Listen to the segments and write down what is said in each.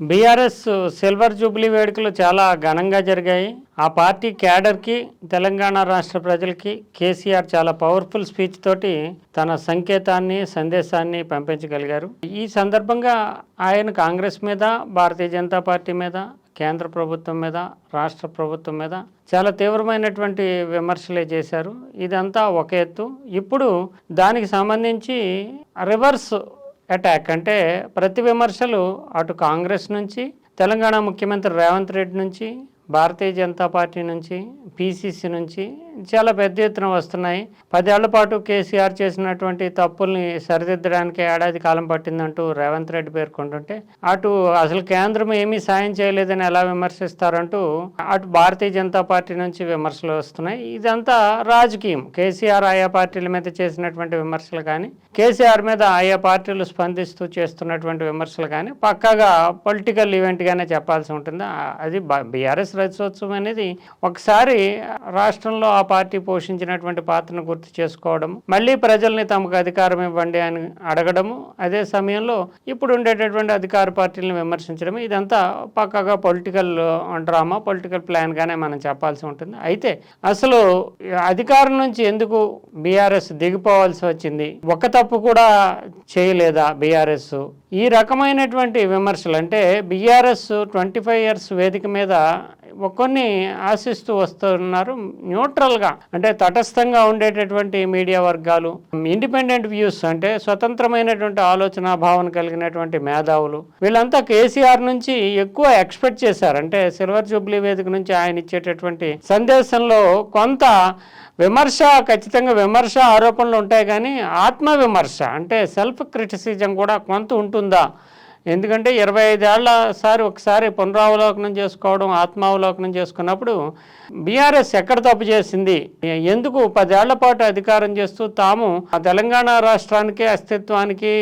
BRS silver Jubilee వేడుకలు చాలా ఘనంగా జరిగాయి. ఆ పార్టీ క్యాడర్కి తెలంగాణ రాష్ట్ర ప్రజలకి కేసీఆర్ చాలా పవర్ఫుల్ స్పీచ్ తోటి తన సంకేతాన్ని సందేశాన్ని పంపించగలిగారు. ఈ సందర్భంగా ఆయన కాంగ్రెస్ మీద భారతీయ జనతా పార్టీ మీద కేంద్ర ప్రభుత్వం మీద రాష్ట్ర ప్రభుత్వం మీద చాలా తీవ్రమైనటువంటి విమర్శలే చేశారు. ఇదంతా ఒక ఎత్తు. ఇప్పుడు దానికి సంబంధించి రివర్స్ అటాక్ అంటే ప్రతి విమర్శలు అటు కాంగ్రెస్ నుంచి తెలంగాణ ముఖ్యమంత్రి రేవంత్ రెడ్డి నుంచి భారతీయ జనతా పార్టీ నుంచి పీసీసీ నుంచి చాలా పెద్ద ఎత్తున వస్తున్నాయి. పదేళ్ళ పాటు కేసీఆర్ చేసినటువంటి తప్పుల్ని సరిదిద్దడానికి ఏడాది కాలం పట్టిందంటూ రేవంత్ రెడ్డి పేర్కొంటుంటే అటు అసలు కేంద్రం ఏమీ సాయం చేయలేదని ఎలా విమర్శిస్తారంటూ అటు భారతీయ జనతా పార్టీ నుంచి విమర్శలు వస్తున్నాయి. ఇదంతా రాజకీయం. కేసీఆర్ ఆయా పార్టీల మీద చేసినటువంటి విమర్శలు కానీ కేసీఆర్ మీద ఆయా పార్టీలు స్పందిస్తూ చేస్తున్నటువంటి విమర్శలు కానీ పక్కాగా పొలిటికల్ ఈవెంట్గానే చెప్పాల్సి ఉంటుంది. అది బీఆర్ఎస్ రజతోత్సవం అనేది ఒకసారి రాష్ట్రంలో ఆ పార్టీ పోషించినటువంటి పాత్రను గుర్తు చేసుకోవడం మళ్ళీ ప్రజల్ని తమకు అధికారం ఇవ్వండి అని అడగడము అదే సమయంలో ఇప్పుడు ఉండేటటువంటి అధికార పార్టీలను విమర్శించడం ఇదంతా పక్కగా పొలిటికల్ డ్రామా పొలిటికల్ ప్లాన్గానే మనం చెప్పాల్సి ఉంటుంది. అయితే అసలు అధికారం నుంచి ఎందుకు బీఆర్ఎస్ దిగిపోవాల్సి వచ్చింది? ఒక తప్పు కూడా చేయలేదా బీఆర్ఎస్? ఈ రకమైనటువంటి విమర్శలు అంటే బీఆర్ఎస్ ట్వంటీ ఫైవ్ ఇయర్స్ వేదిక మీద కొన్ని ఆశిస్తూ వస్తున్నారు. న్యూట్రల్గా అంటే తటస్థంగా ఉండేటటువంటి మీడియా వర్గాలు ఇండిపెండెంట్ వ్యూస్ అంటే స్వతంత్రమైనటువంటి ఆలోచన భావన కలిగినటువంటి మేధావులు. వీళ్ళంతా కేసీఆర్ నుంచి ఎక్కువ ఎక్స్పెక్ట్ చేశారు. అంటే సిల్వర్ జూబ్లీ వేదిక నుంచి ఆయన ఇచ్చేటటువంటి సందేశంలో కొంత విమర్శ ఖచ్చితంగా విమర్శ ఆరోపణలు ఉంటాయి కానీ ఆత్మ విమర్శ అంటే సెల్ఫ్ క్రిటిసిజం కూడా కొంత ఉంటుంది ఉంటుందా ఎందుకంటే ఇరవై ఐదేళ్ళ సారి ఒకసారి పునరావలోకనం చేసుకోవడం ఆత్మావలోకనం చేసుకున్నప్పుడు బీఆర్ఎస్ ఎక్కడ తప్పు చేసింది? ఎందుకు పదేళ్ళ పాటు అధికారం చేస్తూ తాము ఆ తెలంగాణ రాష్ట్రానికి అస్తిత్వానికి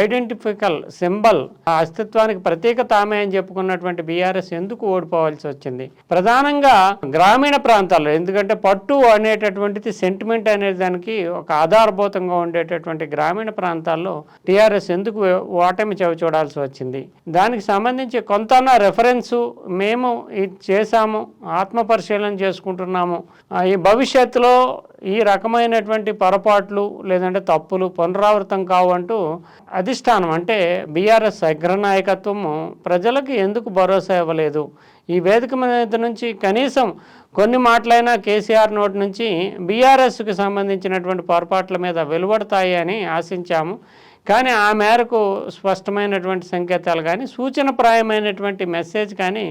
ఐడెంటిఫికల్ సింబల్ ఆ అస్తిత్వానికి ప్రత్యేక తామే అని చెప్పుకున్నటువంటి బీఆర్ఎస్ ఎందుకు ఓడిపోవాల్సి వచ్చింది? ప్రధానంగా గ్రామీణ ప్రాంతాల్లో ఎందుకంటే పట్టు అనేటటువంటిది సెంటిమెంట్ అనే దానికి ఒక ఆధారభూతంగా ఉండేటటువంటి గ్రామీణ ప్రాంతాల్లో టీఆర్ఎస్ ఎందుకు ఓటమి చవి చూడాల్సి వచ్చింది? దానికి సంబంధించి కొంత రెఫరెన్సు మేము ఇది చేశాము ఆత్మ పరిశీలన చేసుకుంటున్నాము. ఈ భవిష్యత్తులో ఈ రకమైనటువంటి పొరపాట్లు లేదంటే తప్పులు పునరావృతం కావంటూ అధిష్టానం అంటే బీఆర్ఎస్ అగ్రనాయకత్వము ప్రజలకు ఎందుకు భరోసా ఇవ్వలేదు? ఈ వేదిక మీద నుంచి కనీసం కొన్ని మాటలైనా కేసీఆర్ నోటి నుంచి బీఆర్ఎస్కి సంబంధించినటువంటి పొరపాట్ల మీద వెలువడతాయి అని ఆశించాము. కానీ ఆ మేరకు స్పష్టమైనటువంటి సంకేతాలు కానీ సూచనప్రాయమైనటువంటి మెసేజ్ కానీ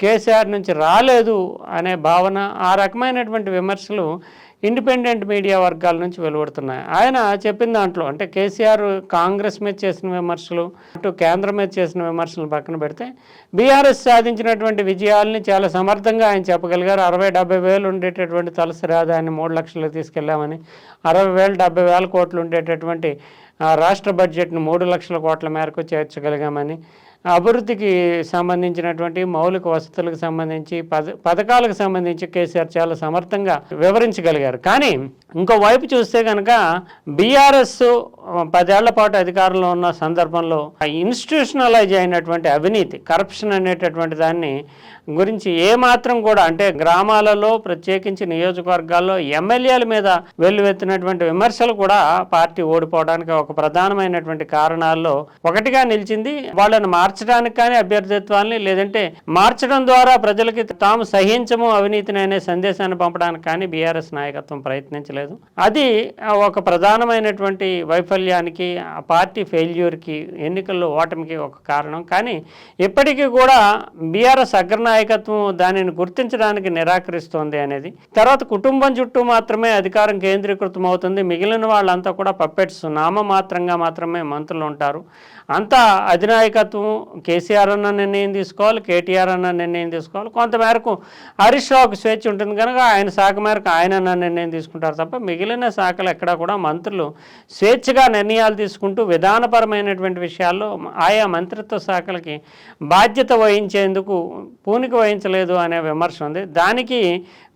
కేసీఆర్ నుంచి రాలేదు అనే భావన ఆ రకమైనటువంటి విమర్శలు ఇండిపెండెంట్ మీడియా వర్గాల నుంచి వెలువడుతున్నాయి. ఆయన చెప్పిన దాంట్లో అంటే కేసీఆర్ కాంగ్రెస్ మీద చేసిన విమర్శలు అటు కేంద్రం మీద చేసిన విమర్శలు పక్కన పెడితే బీఆర్ఎస్ సాధించినటువంటి విజయాల్ని చాలా సమర్థంగా ఆయన చెప్పగలిగారు. అరవై డెబ్బై వేలు ఉండేటటువంటి తలసరి ఆదాయాన్ని మూడు లక్షలకు తీసుకెళ్ళామని అరవై వేలు డెబ్బై వేల కోట్లు ఉండేటటువంటి రాష్ట్ర బడ్జెట్ను మూడు లక్షల కోట్ల మేరకు చేర్చగలిగామని అభివృద్ధికి సంబంధించినటువంటి మౌలిక వసతులకు సంబంధించి పథకాలకు సంబంధించి కేసీఆర్ చాలా సమర్థంగా వివరించగలిగారు. కానీ ఇంకో వైపు చూస్తే కనుక బీఆర్ఎస్ పదేళ్ళ పాటు అధికారంలో ఉన్న సందర్భంలో ఇన్స్టిట్యూషనలైజ్ అయినటువంటి అవినీతి కరప్షన్ అనేటటువంటి దాన్ని గురించి ఏమాత్రం కూడా అంటే గ్రామాలలో ప్రత్యేకించి నియోజకవర్గాల్లో ఎమ్మెల్యేల మీద వెల్లువెత్తినటువంటి విమర్శలు కూడా పార్టీ ఓడిపోవడానికి ఒక ప్రధానమైనటువంటి కారణాల్లో ఒకటిగా నిలిచింది. వాళ్ళని మార్చడానికి కానీ అభ్యర్థిత్వాన్ని లేదంటే మార్చడం ద్వారా ప్రజలకి తాము సహించము అవినీతిని అనే సందేశాన్ని పంపడానికి కానీ బీఆర్ఎస్ నాయకత్వం ప్రయత్నించలేదు. అది ఒక ప్రధానమైనటువంటి వైఫల్యానికి ఆ పార్టీ ఫెయిల్యూర్కి ఎన్నికల్లో ఓటమికి ఒక కారణం. కానీ ఇప్పటికీ కూడా బీఆర్ఎస్ అగ్రనాయకత్వం దానిని గుర్తించడానికి నిరాకరిస్తోంది అనేది. తర్వాత కుటుంబం చుట్టూ మాత్రమే అధికారం కేంద్రీకృతం అవుతుంది మిగిలిన వాళ్ళంతా కూడా పప్పెట్స్ నామమాత్రంగా మాత్రమే మంత్రులు ఉంటారు. అంతా అధినాయకత్వం కేసీఆర్ అన్న నిర్ణయం తీసుకోవాలి కేటీఆర్ అన్న నిర్ణయం తీసుకోవాలి. కొంతమేరకు హరీష్ రావుకు స్వేచ్ఛ ఉంటుంది కనుక ఆయన శాఖ మేరకు ఆయన అన్న నిర్ణయం తీసుకుంటారు తప్ప మిగిలిన శాఖలు ఎక్కడా కూడా మంత్రులు స్వేచ్ఛగా నిర్ణయాలు తీసుకుంటూ విధానపరమైనటువంటి విషయాల్లో ఆయా మంత్రిత్వ శాఖలకి బాధ్యత వహించేందుకు పూనిక వహించలేదు అనే విమర్శ ఉంది. దానికి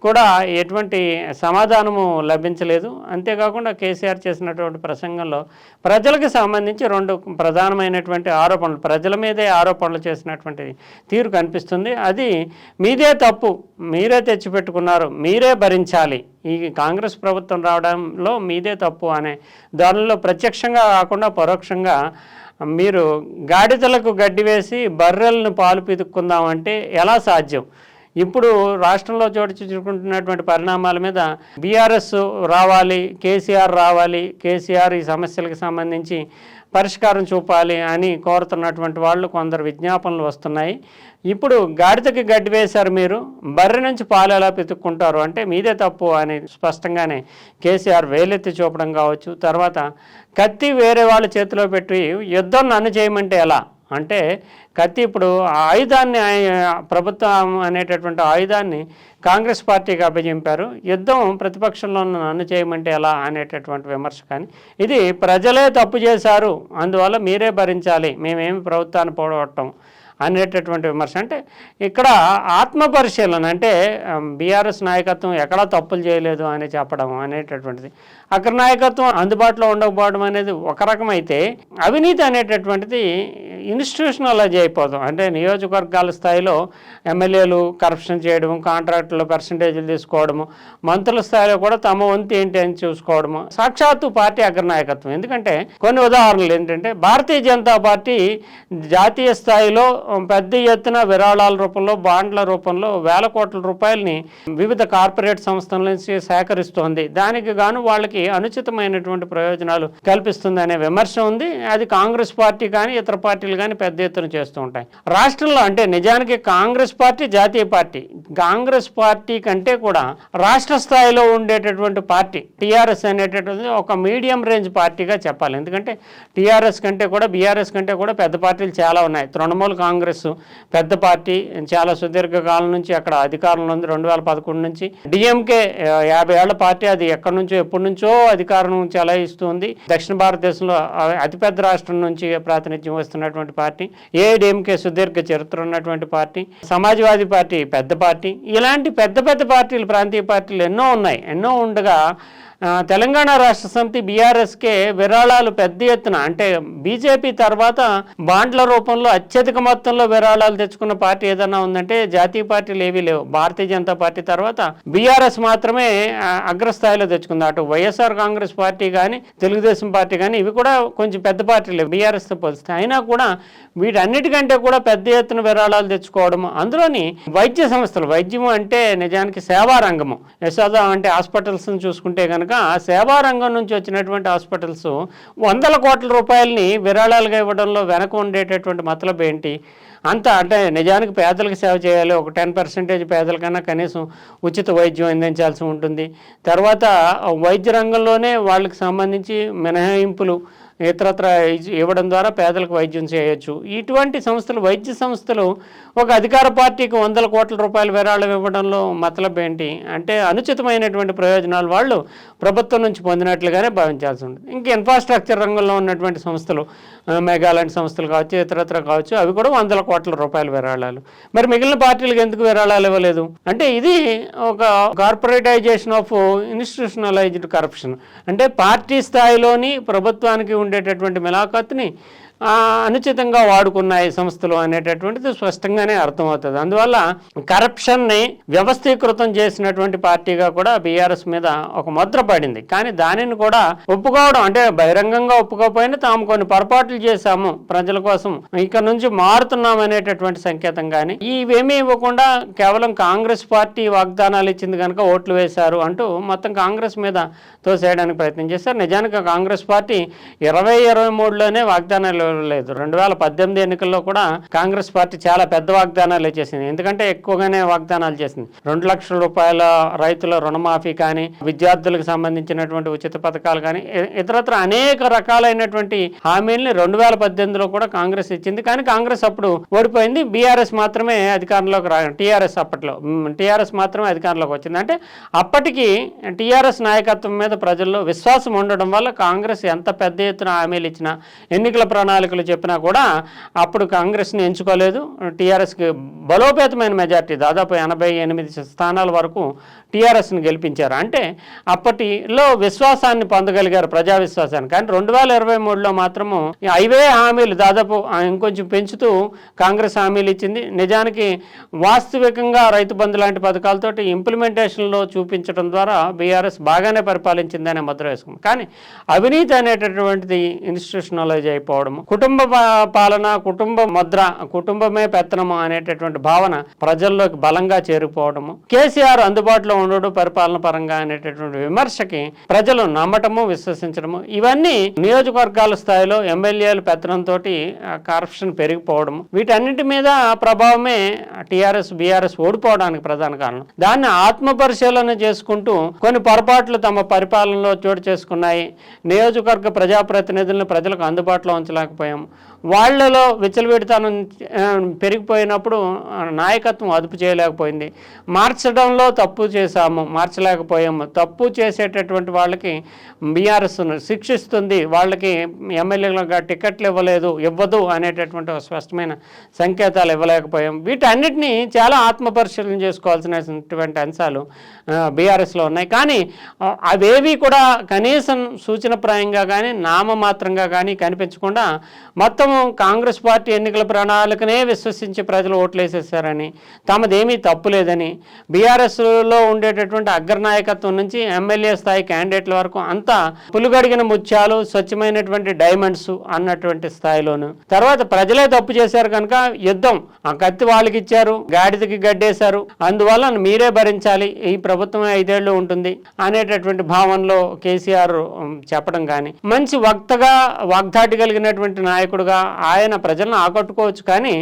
కూడా ఎటువంటి సమాధానము లభించలేదు. అంతేకాకుండా కేసీఆర్ చేసినటువంటి ప్రసంగంలో ప్రజలకు సంబంధించి రెండు ప్రధానమైనటువంటి ఆరోపణలు ప్రజల మీదే ఆరోపణలు చేసినటువంటి తీరు కనిపిస్తుంది. అది మీదే తప్పు మీరే తెచ్చిపెట్టుకున్నారు మీరే భరించాలి. ఈ కాంగ్రెస్ ప్రభుత్వం రావడంలో మీదే తప్పు అనే దానిలో ప్రత్యక్షంగా కాకుండా పరోక్షంగా మీరు గాడిదలకు గడ్డి వేసి బర్రెలను పాలు పితుక్కుందామంటే ఎలా సాధ్యం? ఇప్పుడు రాష్ట్రంలో చోటు చూసుకుంటున్నటువంటి పరిణామాల మీద బీఆర్ఎస్ రావాలి కేసీఆర్ రావాలి కేసీఆర్ ఈ సమస్యలకు సంబంధించి పరిష్కారం చూపాలి అని కోరుతున్నటువంటి వాళ్ళు కొందరు విజ్ఞాపనలు వస్తున్నాయి. ఇప్పుడు గాడిదకి గడ్డి వేశారు మీరు బర్రె నుంచి పాలు ఎలా పితుక్కుంటారు? అంటే మీదే తప్పు అని స్పష్టంగానే కేసీఆర్ వేలెత్తి చూపడం కావచ్చు. తర్వాత కత్తి వేరే వాళ్ళ చేతిలో పెట్టి యుద్ధం నన్ను చేయమంటే ఎలా? అంటే కత్తి ఇప్పుడు ఆ ఆయుధాన్ని ప్రభుత్వం అనేటటువంటి ఆయుధాన్ని కాంగ్రెస్ పార్టీకి అభ్యజింపారు యుద్ధం ప్రతిపక్షంలో ఉన్న నన్ను చేయమంటే ఎలా అనేటటువంటి విమర్శ కానీ ఇది ప్రజలే తప్పు చేశారు అందువల్ల మీరే భరించాలి మేమేమి ప్రభుత్వాన్ని పోగొట్టం అనేటటువంటి విమర్శ. అంటే ఇక్కడ ఆత్మ పరిశీలన అంటే బీఆర్ఎస్ నాయకత్వం ఎక్కడా తప్పులు చేయలేదు అని చెప్పడం అనేటటువంటిది. అక్కడ నాయకత్వం అందుబాటులో ఉండకపోవడం అనేది ఒక రకమైతే అవినీతి అనేటటువంటిది ఇన్స్టిట్యూషనలైజ్ అయిపోతాం. అంటే నియోజకవర్గాల స్థాయిలో ఎమ్మెల్యేలు కరప్షన్ చేయడం కాంట్రాక్టులు పర్సంటేజీలు తీసుకోవడము మంత్రుల స్థాయిలో కూడా తమ వంతు ఏంటి అని చూసుకోవడము. సాక్షాత్తు పార్టీ అగ్రనాయకత్వం. ఎందుకంటే కొన్ని ఉదాహరణలు ఏంటంటే భారతీయ జనతా పార్టీ జాతీయ స్థాయిలో పెద్ద ఎత్తున విరాళాల రూపంలో బాండ్ల రూపంలో వేల కోట్ల రూపాయలని వివిధ కార్పొరేట్ సంస్థల నుంచి సేకరిస్తోంది. దానికి గాను వాళ్ళకి అనుచితమైనటువంటి ప్రయోజనాలు కల్పిస్తుంది అనే విమర్శ ఉంది. అది కాంగ్రెస్ పార్టీ కానీ ఇతర పార్టీలు కానీ పెద్ద ఎత్తున చేస్తూ ఉంటాయి. రాష్ట్రంలో అంటే నిజానికి కాంగ్రెస్ పార్టీ జాతీయ పార్టీ. కాంగ్రెస్ పార్టీ కంటే కూడా రాష్ట్ర స్థాయిలో ఉండేటటువంటి పార్టీ టీఆర్ఎస్ అనేటటువంటి ఒక మీడియం రేంజ్ పార్టీగా చెప్పాలి. ఎందుకంటే టీఆర్ఎస్ కంటే కూడా బీఆర్ఎస్ కంటే కూడా పెద్ద పార్టీలు చాలా ఉన్నాయి. తృణమూల్ కాంగ్రెస్ పెద్ద పార్టీ చాలా సుదీర్ఘ కాలం నుంచి అక్కడ అధికారంలో ఉంది రెండు వేల పదకొండు నుంచి. డిఎంకే యాభై ఏళ్ళ పార్టీ అది ఎక్కడి నుంచో ఎప్పటి నుంచో అధికారం చెలాయిస్తుంది దక్షిణ భారతదేశంలో అతిపెద్ద రాష్ట్రం నుంచి ప్రాతినిధ్యం వస్తున్నటువంటి పార్టీ ఏఐడిఎంకే సుదీర్ఘ చరిత్ర ఉన్నటువంటి పార్టీ సమాజ్వాదీ పార్టీ పెద్ద పార్టీ ఇలాంటి పెద్ద పెద్ద పార్టీలు ప్రాంతీయ పార్టీలు ఎన్నో ఉన్నాయి. ఎన్నో ఉండగా తెలంగాణ రాష్ట్ర సమితి బీఆర్ఎస్కే విరాళాలు పెద్ద ఎత్తున అంటే బీజేపీ తర్వాత బాండ్ల రూపంలో అత్యధిక మొత్తంలో విరాళాలు తెచ్చుకున్న పార్టీ ఏదైనా ఉందంటే జాతీయ పార్టీలు ఏవీ లేవు. భారతీయ జనతా పార్టీ తర్వాత బీఆర్ఎస్ మాత్రమే అగ్రస్థాయిలో తెచ్చుకుంది. అటు వైఎస్ఆర్ కాంగ్రెస్ పార్టీ కానీ తెలుగుదేశం పార్టీ కానీ ఇవి కూడా కొంచెం పెద్ద పార్టీలే బీఆర్ఎస్తో పోలిస్తే అయినా కూడా వీటన్నిటికంటే కూడా పెద్ద ఎత్తున విరాళాలు తెచ్చుకోవడం అందులోని వైద్య సంస్థలు వైద్యము అంటే నిజానికి సేవారంగము. యశోదా అంటే హాస్పిటల్స్ చూసుకుంటే కనుక సేవారంగం సేవా రంగం నుంచి వచ్చినటువంటి హాస్పిటల్స్ వందల కోట్ల రూపాయలని విరాళాలుగా ఇవ్వడంలో వెనక ఉండేటటువంటి మతలబ్ ఏంటి? అంత అంటే నిజానికి పేదలకు సేవ చేయాలి ఒక టెన్ పర్సెంటేజ్ పేదలకన్నా కనీసం ఉచిత వైద్యం అందించాల్సి ఉంటుంది. తర్వాత వైద్య రంగంలోనే వాళ్ళకి సంబంధించి మినహాయింపులు ఇతరత్ర ఇవ్వడం ద్వారా పేదలకు వైద్యం చేయొచ్చు. ఇటువంటి సంస్థలు వైద్య సంస్థలు ఒక అధికార పార్టీకి వందల కోట్ల రూపాయల విరాళం ఇవ్వడంలో మతలబ్ ఏంటి? అంటే అనుచితమైనటువంటి ప్రయోజనాలు వాళ్ళు ప్రభుత్వం నుంచి పొందినట్లుగానే భావించాల్సి ఉంటుంది. ఇంక ఇన్ఫ్రాస్ట్రక్చర్ రంగంలో ఉన్నటువంటి సంస్థలు ఆ, మెగా లాంటి సంస్థలు కావచ్చు ఇతరత్ర కావచ్చు అవి కూడా వందల కోట్ల రూపాయల విరాళాలు. మరి మిగిలిన పార్టీలకు ఎందుకు విరాళాలు ఇవ్వలేదు? అంటే ఇది ఒక కార్పొరేటైజేషన్ ఆఫ్ ఇన్స్టిట్యూషనలైజ్డ్ కరప్షన్ అంటే పార్టీ స్థాయిలోని ప్రభుత్వానికి ఉండేటటువంటి మిలాఖత్ని అనుచితంగా వాడుకున్నాయి సంస్థలు అనేటటువంటిది స్పష్టంగానే అర్థమవుతుంది. అందువల్ల కరప్షన్ని వ్యవస్థీకృతం చేసినటువంటి పార్టీగా కూడా బీఆర్ఎస్ మీద ఒక ముద్ర పడింది. కానీ దానిని కూడా ఒప్పుకోవడం అంటే బహిరంగంగా ఒప్పుకోకపోయినా తాము కొన్ని పొరపాట్లు చేశాము ప్రజల కోసం ఇక నుంచి మారుతున్నాం అనేటటువంటి సంకేతం కానీ ఇవేమీ ఇవ్వకుండా కేవలం కాంగ్రెస్ పార్టీ వాగ్దానాలు ఇచ్చింది కనుక ఓట్లు వేశారు అంటూ మొత్తం కాంగ్రెస్ మీద తోసేయడానికి ప్రయత్నం చేశారు. నిజానికి కాంగ్రెస్ పార్టీ ఇరవై ఇరవై మూడులోనే వాగ్దానాలు లేదు. రెండు వేల పద్దెనిమిది ఎన్నికల్లో కూడా కాంగ్రెస్ పార్టీ చాలా పెద్ద వాగ్దానాలు చేసింది. ఎందుకంటే ఎక్కువగానే వాగ్దానాలు చేసింది. రెండు లక్షల రూపాయల రైతుల రుణమాఫీ కానీ విద్యార్థులకు సంబంధించినటువంటి ఉచిత పథకాలు కానీ ఇతరత్ర అనేక రకాలైనటువంటి హామీల్ని రెండు వేల పద్దెనిమిదిలో కూడా కాంగ్రెస్ ఇచ్చింది. కానీ కాంగ్రెస్ అప్పుడు ఓడిపోయింది. బీఆర్ఎస్ మాత్రమే అధికారంలోకి రా టీఆర్ఎస్ అప్పట్లో. టీఆర్ఎస్ మాత్రమే అధికారంలోకి వచ్చింది. అంటే అప్పటికి టీఆర్ఎస్ నాయకత్వం మీద ప్రజల్లో విశ్వాసం ఉండడం వల్ల కాంగ్రెస్ ఎంత పెద్ద ఎత్తున హామీలు ఇచ్చినా ఎన్నికల ప్రణాళిక ప్రణాళికలు చెప్పినా కూడా అప్పుడు కాంగ్రెస్ని ఎంచుకోలేదు. టీఆర్ఎస్కి బలోపేతమైన మెజార్టీ దాదాపు ఎనభై ఎనిమిది స్థానాల వరకు టీఆర్ఎస్ని గెలిపించారు. అంటే అప్పటిలో విశ్వాసాన్ని పొందగలిగారు ప్రజా విశ్వాసాన్ని. కానీ రెండు వేల ఇరవై మూడులో మాత్రము ఈ హైవే హామీలు దాదాపు ఇంకొంచెం పెంచుతూ కాంగ్రెస్ హామీలు ఇచ్చింది. నిజానికి వాస్తవికంగా రైతు బంధు లాంటి పథకాలతోటి ఇంప్లిమెంటేషన్లో చూపించడం ద్వారా బీఆర్ఎస్ బాగానే పరిపాలించిందనే ముద్ర వేసుకుంది. కానీ అవినీతి అనేటటువంటిది ఇన్స్టిట్యూషనలైజ్ అయిపోవడము కుటుంబ పాలన కుటుంబ ముద్ర కుటుంబమే పెత్తనము అనేటటువంటి భావన ప్రజల్లోకి బలంగా చేరిపోవడము కేసీఆర్ అందుబాటులో ఉండడు పరిపాలన పరంగా అనేటటువంటి విమర్శకి ప్రజలు నమ్మటము విశ్వసించడము ఇవన్నీ నియోజకవర్గాల స్థాయిలో ఎమ్మెల్యేలు పెత్తనంతో కరప్షన్ పెరిగిపోవడము వీటన్నిటి మీద ప్రభావమే టీఆర్ఎస్ బీఆర్ఎస్ ఓడిపోవడానికి ప్రధాన కారణం. దాన్ని ఆత్మ పరిశీలన చేసుకుంటూ కొన్ని పొరపాట్లు తమ పరిపాలనలో చోటు చేసుకున్నాయి. నియోజకవర్గ ప్రజాప్రతినిధులను ప్రజలకు అందుబాటులో ఉంచలేక ఉంచలేకపోయాం వాళ్ళలో విచ్చలవిడితనం పెరిగిపోయినప్పుడు నాయకత్వం అదుపు చేయలేకపోయింది. మార్చడంలో తప్పు చేశాము మార్చలేకపోయాము. తప్పు చేసేటటువంటి వాళ్ళకి బీఆర్ఎస్ శిక్షిస్తుంది వాళ్ళకి ఎమ్మెల్యేలుగా టికెట్లు ఇవ్వలేదు ఇవ్వదు అనేటటువంటి స్పష్టమైన సంకేతాలు ఇవ్వలేకపోయాం. వీటన్నిటినీ చాలా ఆత్మపరిశీలన చేసుకోవాల్సినటువంటి అంశాలు బీఆర్ఎస్లో ఉన్నాయి. కానీ అవేవి కూడా కనీసం సూచనప్రాయంగా కానీ నామమాత్రంగా కానీ కనిపించకుండా మొత్తం కాంగ్రెస్ పార్టీ ఎన్నికల ప్రణాళికనే విశ్వసించి ప్రజలు ఓట్లేసేసారని తమదేమీ తప్పు లేదని బీఆర్ఎస్లో ఉండేటటువంటి అగ్రనాయకత్వం నుంచి ఎమ్మెల్యే స్థాయి క్యాండిడేట్ల వరకు అంతా పులుగడిగిన ముత్యాలు స్వచ్ఛమైనటువంటి డైమండ్స్ అన్నటువంటి స్థాయిలోను. తర్వాత ప్రజలే తప్పు చేశారు కనుక యుద్ధం ఆ కత్తి వాళ్ళకి ఇచ్చారు గాడిదకి గడ్డేశారు. అందువల్ల మీరే భరించాలి ఈ ప్రభుత్వం ఐదేళ్ళు ఉంటుంది అనేటటువంటి భావనలో కేసీఆర్ చెప్పడం కానీ. మంచి వక్తగా వాగ్దాటి కలిగినటువంటి నాయకుడుగా ఆయన ప్రజలను ఆకట్టుకోవచ్చు కానీ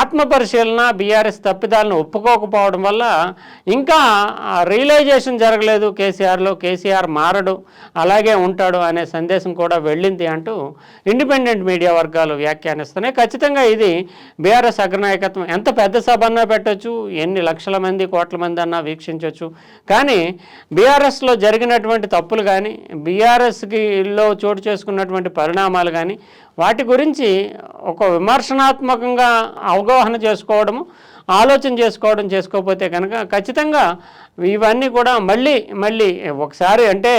ఆత్మపరిశీలన బీఆర్ఎస్ తప్పిదాలను ఒప్పుకోకపోవడం వల్ల ఇంకా రియలైజేషన్ జరగలేదు. కేసీఆర్లో కేసీఆర్ మారడు అలాగే ఉంటాడు అనే సందేశం కూడా వెళ్ళింది అంటూ ఇండిపెండెంట్ మీడియా వర్గాలు వ్యాఖ్యానిస్తున్నాయి. ఖచ్చితంగా ఇది బీఆర్ఎస్ అగ్రనాయకత్వం. ఎంత పెద్ద సభ అన్నా పెట్టచ్చు ఎన్ని లక్షల మంది కోట్ల మంది అన్నా వీక్షించవచ్చు కానీ బీఆర్ఎస్లో జరిగినటువంటి తప్పులు కానీ బీఆర్ఎస్కి లో చోటు చేసుకున్నటువంటి పరిణామాలు కానీ వాటి గురించి ఒక విమర్శనాత్మకంగా అవగాహన చేసుకోవడము ఆలోచన చేసుకోవడం చేసుకోకపోతే కనుక ఖచ్చితంగా ఇవన్నీ కూడా మళ్ళీ మళ్ళీ ఒకసారి అంటే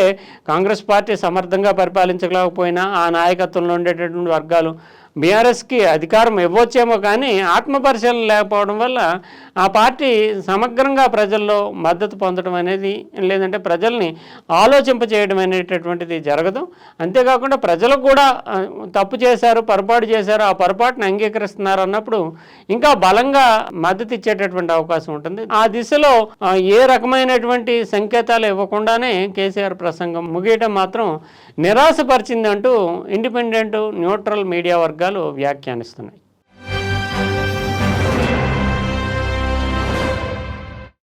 కాంగ్రెస్ పార్టీ సమర్థంగా పరిపాలించలేకపోయినా ఆ నాయకత్వంలో ఉండేటటువంటి వర్గాలు బీఆర్ఎస్కి అధికారం ఇవ్వచ్చేమో కానీ ఆత్మపరిశీలన లేకపోవడం వల్ల ఆ పార్టీ సమగ్రంగా ప్రజల్లో మద్దతు పొందడం అనేది లేదంటే ప్రజల్ని ఆలోచింప చేయడం అనేటటువంటిది జరగదు. అంతేకాకుండా ప్రజలు కూడా తప్పు చేశారు పొరపాటు చేశారు ఆ పొరపాటును అంగీకరిస్తున్నారు అన్నప్పుడు ఇంకా బలంగా మద్దతు ఇచ్చేటటువంటి అవకాశం ఉంటుంది. ఆ దిశలో ఏ రకమైనటువంటి సంకేతాలు ఇవ్వకుండానే కేసీఆర్ ప్రసంగం ముగియటం మాత్రం నిరాశపరిచిందంటూ ఇండిపెండెంట్ న్యూట్రల్ మీడియా వర్గాలు వ్యాఖ్యానిస్తున్నాయి.